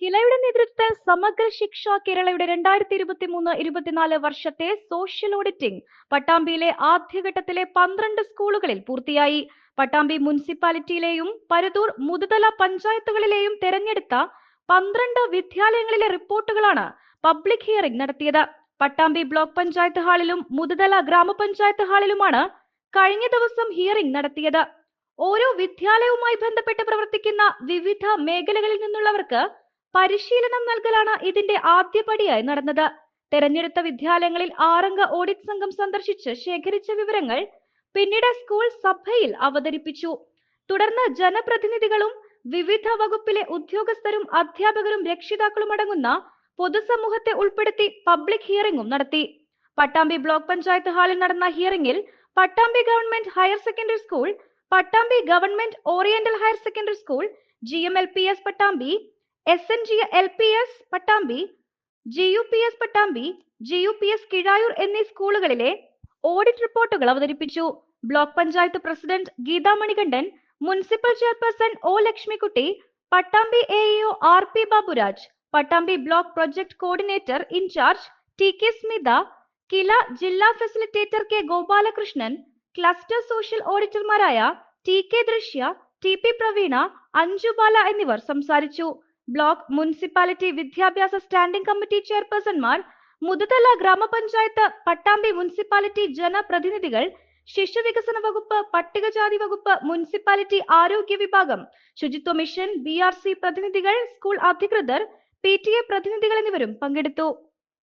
കിലയുടെ നേതൃത്വത്തിൽ സമഗ്ര ശിക്ഷ കേരളയുടെ രണ്ടായിരത്തി ഇരുപത്തി മൂന്ന് ഇരുപത്തിനാല് വർഷത്തെ സോഷ്യൽ ഓഡിറ്റിംഗ് പട്ടാമ്പിയിലെ ആദ്യഘട്ടത്തിലെ പന്ത്രണ്ട് സ്കൂളുകളിൽ പൂർത്തിയായി. പട്ടാമ്പി മുനിസിപ്പാലിറ്റിയിലെയും പരുതൂർ മുതുതല പഞ്ചായത്തുകളിലെയും തെരഞ്ഞെടുത്ത പന്ത്രണ്ട് വിദ്യാലയങ്ങളിലെ റിപ്പോർട്ടുകളാണ് പബ്ലിക് ഹിയറിംഗ് നടത്തിയത്. പട്ടാമ്പി ബ്ലോക്ക് പഞ്ചായത്ത് ഹാളിലും മുതുതല ഗ്രാമപഞ്ചായത്ത് ഹാളിലുമാണ് കഴിഞ്ഞ ദിവസം ഹിയറിംഗ് നടത്തിയത്. ഓരോ വിദ്യാലയവുമായി ബന്ധപ്പെട്ട് പ്രവർത്തിക്കുന്ന വിവിധ മേഖലകളിൽ നിന്നുള്ളവർക്ക് പരിശീലനം നൽകലാണ് ഇതിന്റെ ആദ്യപടിയായി നടന്നത്. തെരഞ്ഞെടുത്ത വിദ്യാലയങ്ങളിൽ ആറംഗ ഓഡിറ്റ് സംഘം സന്ദർശിച്ച് ശേഖരിച്ച വിവരങ്ങൾ പിന്നീട് സ്കൂൾ സഭയിൽ അവതരിപ്പിച്ചു. തുടർന്ന് ജനപ്രതിനിധികളും വിവിധ വകുപ്പിലെ ഉദ്യോഗസ്ഥരും അധ്യാപകരും രക്ഷിതാക്കളും അടങ്ങുന്ന പൊതുസമൂഹത്തെ ഉൾപ്പെടുത്തി പബ്ലിക് ഹിയറിംഗും നടത്തി. പട്ടാമ്പി ബ്ലോക്ക് പഞ്ചായത്ത് ഹാളിൽ നടന്ന ഹിയറിംഗിൽ Pattambi government higher secondary school Pattambi government oriental higher secondary school G M L P S Pattambi S N G L P S Pattambi G U P S Pattambi G U P S Kizhayur എന്നീ സ്കൂളുകളിലെ audit റിപ്പോർട്ടുകൾ അവതരിപ്പിച്ചു. Block panchayat president Geetha Manikandan municipal chairperson O Lakshmikutty Pattambi A E O R P Baburaj Pattambi block project coordinator incharge T K Smitha KILA ജില്ലാ facilitator K Gopalakrishnan cluster social ഓഡിറ്റർമാരായ T K Drishya T P Praveena Anju Bala എന്നിവർ സംസാരിച്ചു. Block municipality വിദ്യാഭ്യാസ standing committee ചെയർപേഴ്സൺമാർ മുതുതല ഗ്രാമപഞ്ചായത്ത് Pattambi municipality ജനപ്രതിനിധികൾ ശിശുവികസന വകുപ്പ് പട്ടികജാതി വകുപ്പ് മുനിസിപ്പാലിറ്റി ആരോഗ്യ വിഭാഗം ശുചിത്വ മിഷൻ ബി പ്രതിനിധികൾ സ്കൂൾ അധികൃതർ പി പ്രതിനിധികൾ എന്നിവരും പങ്കെടുത്തു.